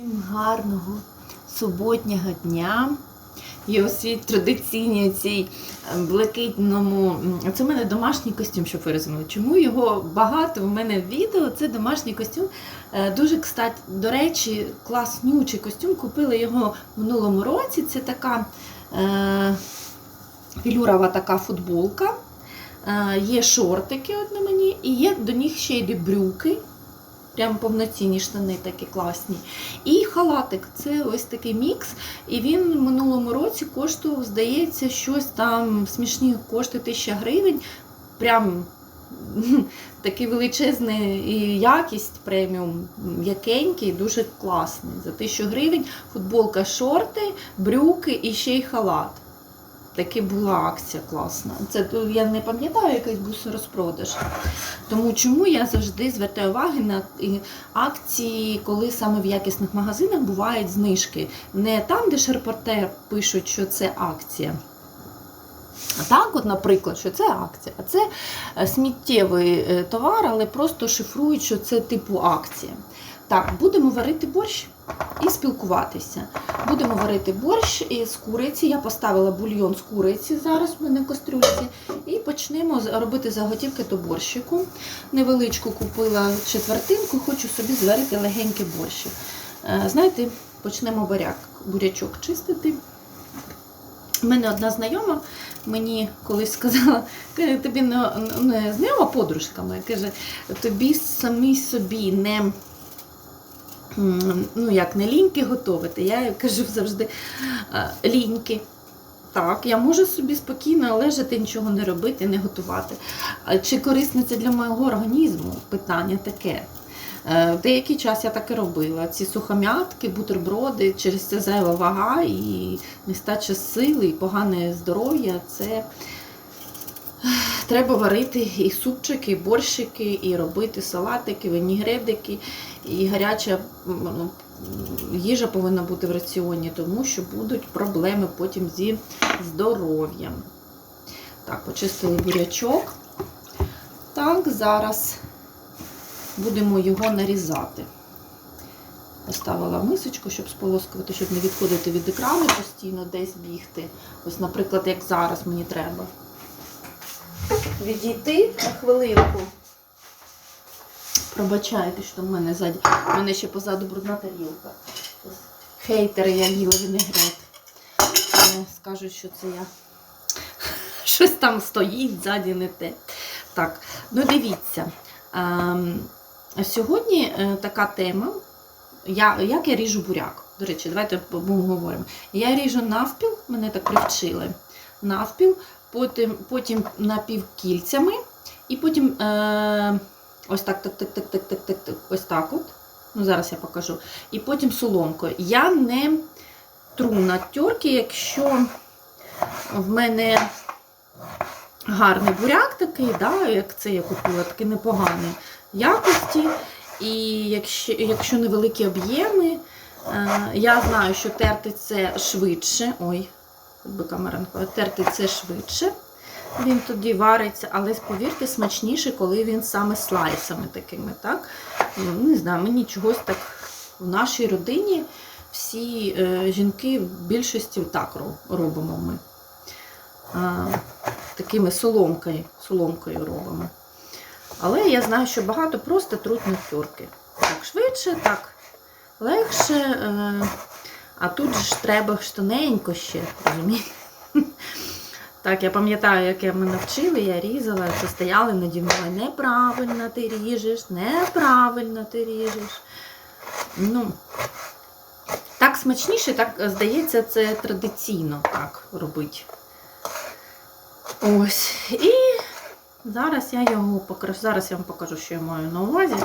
Всім гарного суботнього дня. І ось традиційній цій е, блакитному. Це в мене домашній костюм, щоб ви розуміли. Чому його багато в мене в відео? Це домашній костюм. Е, Дуже, кстати, до речі, класнючий костюм. Купила його в минулому році. Це така е, філюрова така футболка. Е, Є шортики от на мені, і є до них ще й брюки. Прям повноцінні штани такі класні. І халатик це ось такий мікс. І він в минулому році коштував, здається, щось там смішні кошти 1000 гривень. Прям такий величезний і якість преміум, м'якенький, дуже класний. За 1000 гривень футболка, шорти, брюки і ще й халат. Таки була акція класна. Це я не пам'ятаю, якийсь був розпродаж. Тому чому я завжди звертаю уваги на акції, коли саме в якісних магазинах бувають знижки. Не там, де ж репортер пишуть, що це акція. А так, от, наприклад, що це акція, а це е, сміттєвий е, товар, але просто шифрують, що це типу акція. Так, будемо варити борщ і спілкуватися. Будемо варити борщ із куриці. Я поставила бульйон з куриці зараз в мене в кастрюльці. І почнемо робити заготівки до борщику. Невеличку купила четвертинку, хочу собі зварити легенький борщик. Е, Знаєте, почнемо буряк, бурячок чистити. У мене одна знайома мені колись сказала, каже, тобі не, не знайома подружка моя, каже, тобі самі собі не ну як не ліньки готувати. Я кажу завжди «Е, ліньки. Так, я можу собі спокійно лежати, нічого не робити, не готувати. Чи корисно це для моєго організму? Питання таке. Е, деякий час я так і робила. Ці сухом'ятки, бутерброди, через це зайва вага і нестача сили, і погане здоров'я. Це треба варити і супчики, і борщики, і робити салатики, вінігредики, і гаряча ну, їжа повинна бути в раціоні, тому що будуть проблеми потім зі здоров'ям. Так, почистили бурячок. Так, зараз будемо його нарізати. Поставила мисочку, щоб сполоскувати, щоб не відходити від екрану постійно, десь бігти. Ось, наприклад, як зараз мені треба. Відійти на хвилинку. Пробачайте, що в мене ззаді. У мене ще позаду брудна тарілка. Хейтери, я їла вінегрет. Вони Скажуть, що це я. Щось там стоїть, ззаді не те. Так, ну дивіться. Ем, Сьогодні е, така тема. Я, як я ріжу буряк? До речі, давайте поговоримо. Я ріжу навпіл, мене так привчили. Навпіл, потім, потім напівкільцями, і потім е, Ось так, так, так, так, так, так, так, так. Ось так от. Ну, зараз я покажу. І потім соломкою. Я не тру на тьорки, якщо в мене гарний буряк такий, да, як це я купила, такий непоганий якості. І якщо, якщо невеликі об'єми, е, я знаю, що терти це швидше. Ой, би камера не терти це швидше. Він тоді вариться, але повірте, смачніше, коли він саме слайсами такими. так? Ну, Не знаю, мені чогось так в нашій родині всі е, жінки в більшості так робимо ми. Такими соломкою, соломкою робимо. Але я знаю, що багато просто труть тюрки. Так швидше, так легше. е, А тут ж треба ж тоненько ще, розумієте? Так, я пам'ятаю, як я мене вчили, я різала, це стояли наді мною. Неправильно ти ріжеш, неправильно ти ріжеш. Ну, так смачніше, так здається, це традиційно так робити. Ось. І зараз я його покажу. Зараз я вам покажу, що я маю на увазі.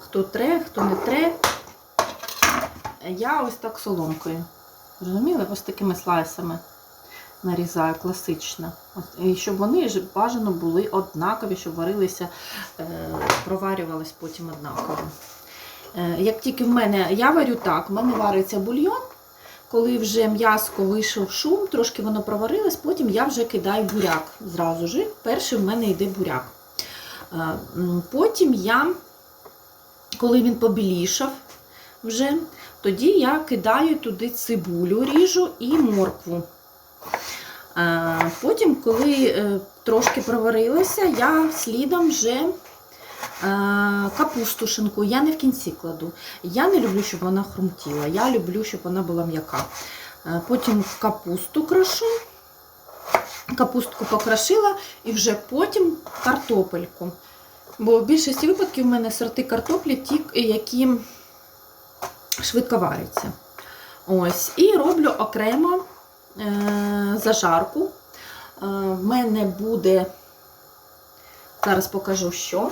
Хто тре, хто не тре. Я ось так соломкою. Розуміли? Ось такими слайсами нарізаю класично. І щоб вони бажано були однакові, щоб варилися, е, проварювались потім однаково. Е, Як тільки в мене, я варю так, в мене вариться бульйон. Коли вже м'яско вийшов шум, трошки воно проварилось, потім я вже кидаю буряк зразу ж. Перший в мене йде буряк. Е, Потім я, коли він побілішав вже, тоді я кидаю туди цибулю, ріжу і моркву. Потім, коли е, трошки проварилося, я слідом вже е, капусту шинку. Я не в кінці кладу. Я не люблю, щоб вона хрумтіла. Я люблю, щоб вона була м'яка. Е, Потім капусту крошу. Капустку покрошила і вже потім картопельку. Бо в більшості випадків в мене сорти картоплі, ті, які швидко варяться. Ось. І роблю окремо зажарку. Е, в мене буде, зараз покажу, що.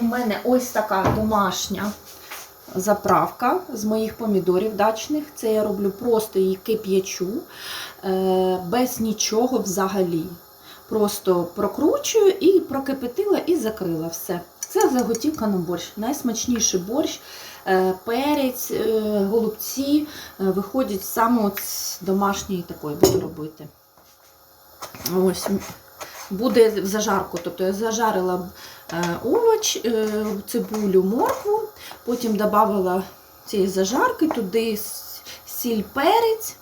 У мене ось така домашня заправка з моїх помідорів дачних. Це я роблю просто її кип'ячу, е, без нічого взагалі. Просто прокручую і прокипятила і закрила все. Це заготівка на борщ. Найсмачніший борщ, е, перець, е, голубці е, виходять саме з домашньої такої буду робити. Ось буде в зажарку. Тобто я зажарила е, овоч, е, цибулю, моркву, потім додавала цієї зажарки, туди сіль, перець.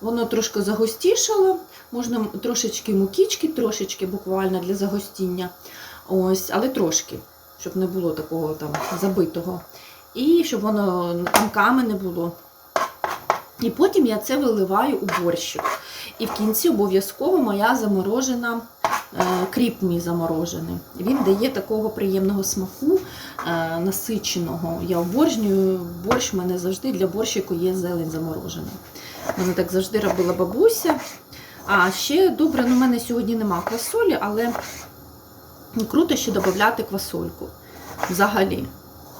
Воно трошки загустішало, можна трошечки мукічки, трошечки буквально для загостіння. Ось, але трошки, щоб не було такого там забитого. І щоб воно тамками не було. І потім я це виливаю у борщик. І в кінці обов'язково моя заморожена е, кріп мій заморожений. Він дає такого приємного смаку, е, насиченого. Я обожнюю борщ, в мене завжди для борщику є зелень заморожена. Мене так завжди робила бабуся. А ще добре, ну в мене сьогодні нема квасолі, але круто ще додати квасольку. Взагалі.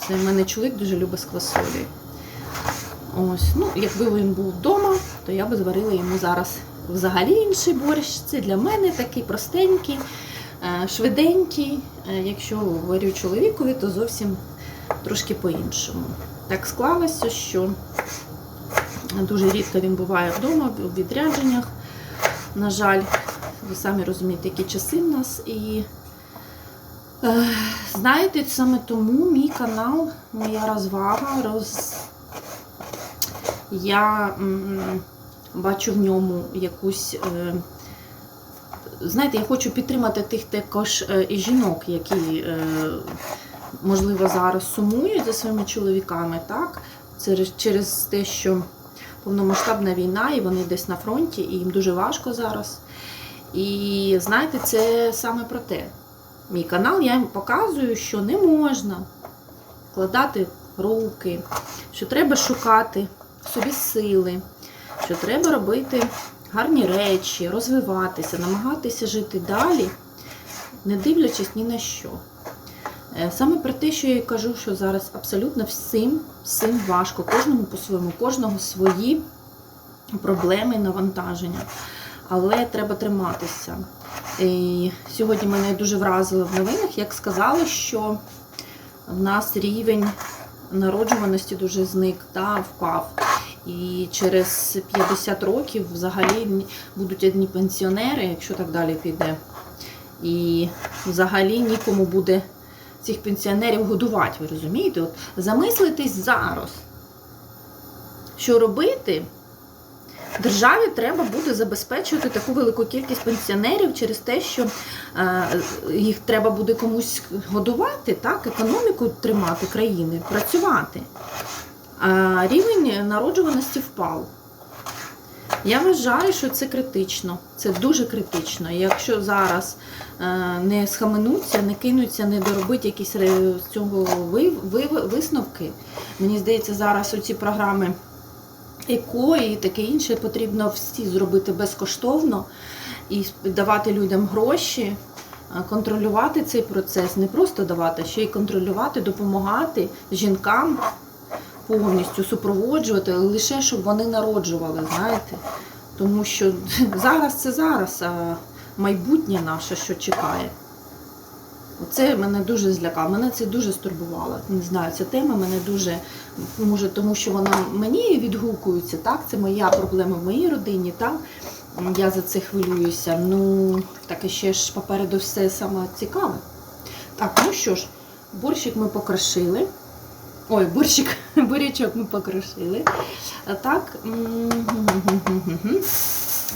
Це в мене чоловік дуже любить з квасолі. Ось, ну, якби він був вдома, то я би зварила йому зараз взагалі інший борщ. Це для мене такий простенький, е, швиденький. Е, Якщо варю чоловікові, то зовсім трошки по-іншому. Так склалося, що дуже рідко він буває вдома у відрядженнях. На жаль, ви самі розумієте, які часи в нас. І знаєте, саме тому мій канал, моя розвага, роз... я бачу в ньому якусь. Е, знаєте, я хочу підтримати тих також е, і жінок, які, е, можливо, зараз сумують за своїми чоловіками, так? Через, через те, що повномасштабна війна, і вони десь на фронті, і їм дуже важко зараз. І знаєте, це саме про те. Мій канал я їм показую, що не можна вкладати руки, що треба шукати собі сили, що треба робити гарні речі, розвиватися, намагатися жити далі, не дивлячись ні на що. Е, Саме про те, що я кажу, що зараз абсолютно всім, всім важко, кожному по-своєму, кожного свої проблеми, навантаження. Але треба триматися. Сьогодні мене дуже вразило в новинах, як сказали, що в нас рівень народжуваності дуже зник, та, впав. І через 50 років взагалі будуть одні пенсіонери, якщо так далі піде. І взагалі нікому буде цих пенсіонерів годувати, ви розумієте? От замислитись зараз, що робити. Державі треба буде забезпечувати таку велику кількість пенсіонерів через те, що е, їх треба буде комусь годувати, так, економіку тримати країни, працювати. А рівень народжуваності впав. Я вважаю, що це критично. Це дуже критично. Якщо зараз е, не схаменуться, не кинуться, не доробити якісь з цього ви- ви- висновки, мені здається, зараз оці програми ЕКО і таке інше потрібно всі зробити безкоштовно і давати людям гроші, контролювати цей процес, не просто давати, ще й контролювати, допомагати жінкам повністю супроводжувати, лише щоб вони народжували, знаєте. Тому що зараз це зараз, а майбутнє наше, що чекає. Це мене дуже злякало, мене це дуже стурбувало. Не знаю, ця тема мене дуже, може, тому що вона мені відгукується, так? Це моя проблема в моїй родині, так? Я за це хвилююся. Ну, так і ще ж попереду все саме цікаве. Так, ну що ж, борщик ми покрошили. Ой, борщик, бурячок ми покрошили. А так.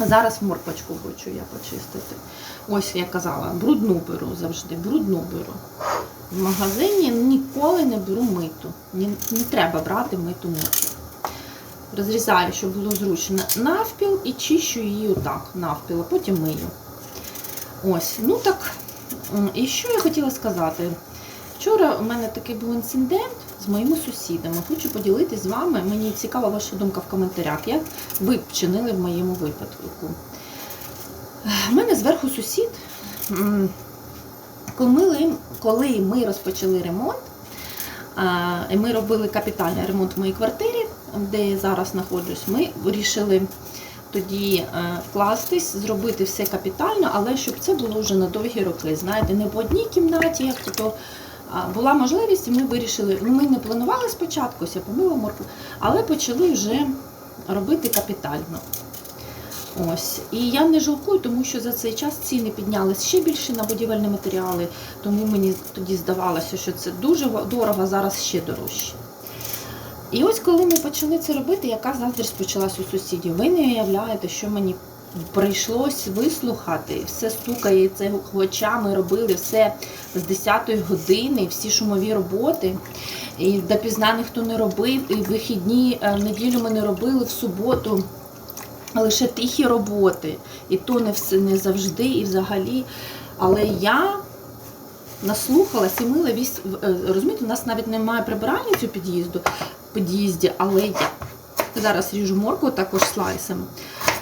Зараз морпочку хочу я почистити. Ось я казала, брудну беру завжди, брудну беру. В магазині ніколи не беру миту. Ні, не треба брати миту моркву. Розрізаю, щоб було зручно навпіл і чищу її отак, навпіл, а потім мию. Ось, ну так. І що я хотіла сказати? Вчора у мене такий був інцидент з моїми сусідами. Хочу поділитися з вами. Мені цікава ваша думка в коментарях, як ви вчинили в моєму випадку. У мене зверху сусід. Коли, ми розпочали ремонт, ми робили капітальний ремонт в моїй квартирі, де я зараз знаходжусь, ми вирішили тоді е, вкластись, зробити все капітально, але щоб це було вже на довгі роки. Знаєте, не по одній кімнаті, як то була можливість, і ми вирішили. Ну, ми не планували спочатку, я помила морку, але почали вже робити капітально. Ось. І я не жалкую, тому що за цей час ціни піднялись ще більше на будівельні матеріали, тому мені тоді здавалося, що це дуже дорого, зараз ще дорожче. І ось коли ми почали це робити, яка заздрість почалась у сусідів. Ви не уявляєте, що мені прийшлось вислухати, все стукає, це хоча ми робили все з 10-ї години, всі шумові роботи. І допізна ніхто не робив, і вихідні е, неділю ми не робили, в суботу лише тихі роботи. І то не, все, не завжди, і взагалі. Але я наслухалась і мила весь. е, Розумієте, у нас навіть немає прибиральниці у під'їзді, але я зараз ріжу морку також слайсом.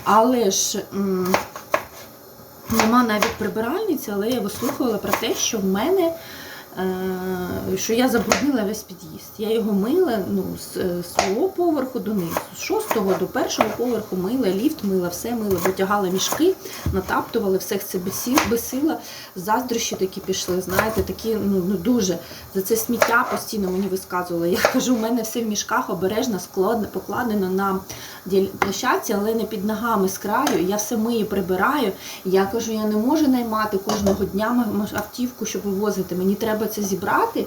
Але ж нема навіть прибиральниці, але я вислухала про те, що в мене. Е, Що я забруднила весь під'їзд. Я його мила ну, з е, свого поверху донизу, з шостого до першого поверху мила, ліфт мила, все мила, витягала мішки, натаптували, все це безсила. Заздрощі такі пішли, знаєте, такі ну, ну дуже за це сміття постійно мені висказували. Я кажу, у мене все в мішках обережно складно, покладено на площадці, але не під ногами з краю. Я все мию, прибираю. Я кажу, я не можу наймати кожного дня автівку, щоб вивозити. Мені треба це зібрати.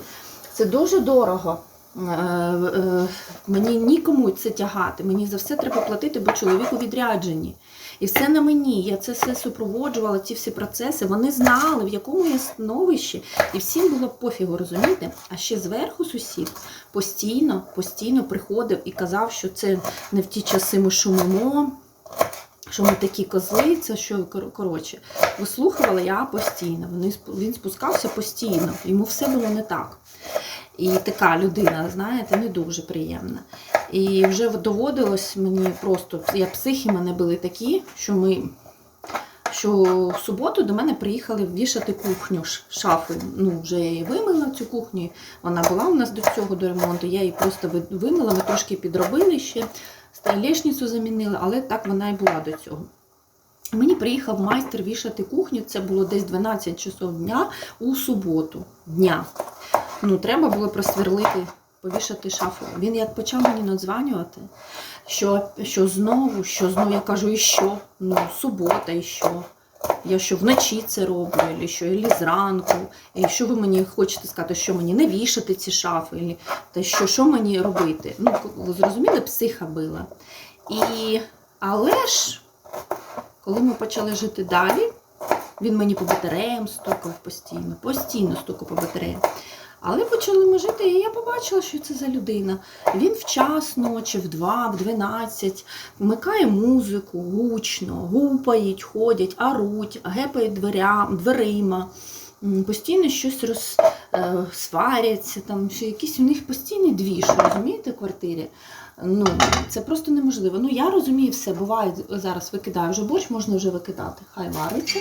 Це дуже дорого. Е, е, Мені нікому це тягати. Мені за все треба платити, бо чоловік у відрядженні. І все на мені. Я це все супроводжувала, ці всі процеси. Вони знали, в якому я становищі, і всім було пофігу, розумієте? А ще зверху сусід постійно, постійно приходив і казав, що це не в ті часи ми шумимо. Що ми такі козли, це що коротше, вислухувала я постійно. Він спускався постійно, йому все було не так. І така людина, знаєте, не дуже приємна. І вже доводилось мені просто, я психі мене були такі, що ми. Що в суботу до мене приїхали вішати кухню шафи. Ну, вже я її вимила цю кухню. Вона була у нас до цього до ремонту. Я її просто вимила, ми трошки підробили ще, столешницю замінили, але так вона і була до цього. Мені приїхав майстер вішати кухню. Це було десь 12 часов дня у суботу. Дня. Ну, треба було просверлити, повішати шафу. Він як почав мені надзванювати, що, що знову, що знову я кажу, і що? Ну, субота, і що? Я що вночі це роблю, або що, або зранку. І що ви мені хочете сказати, що мені не вішати ці шафи, та що, що мені робити? Ну, ви зрозуміли, психа била. І, але ж, коли ми почали жити далі, він мені по батареям стукав постійно, постійно стукав по батареям. Але почали ми жити, і я побачила, що це за людина. Він в час ночі, в 2, в 12, вмикає музику гучно, гупають, ходять, аруть, гепають дверям, дверима. Постійно щось роз, е, там, що якийсь у них постійний двіж, розумієте, квартирі. Ну, це просто неможливо. Ну, я розумію все, буває, зараз викидаю вже борщ, можна вже викидати. Хай вариться.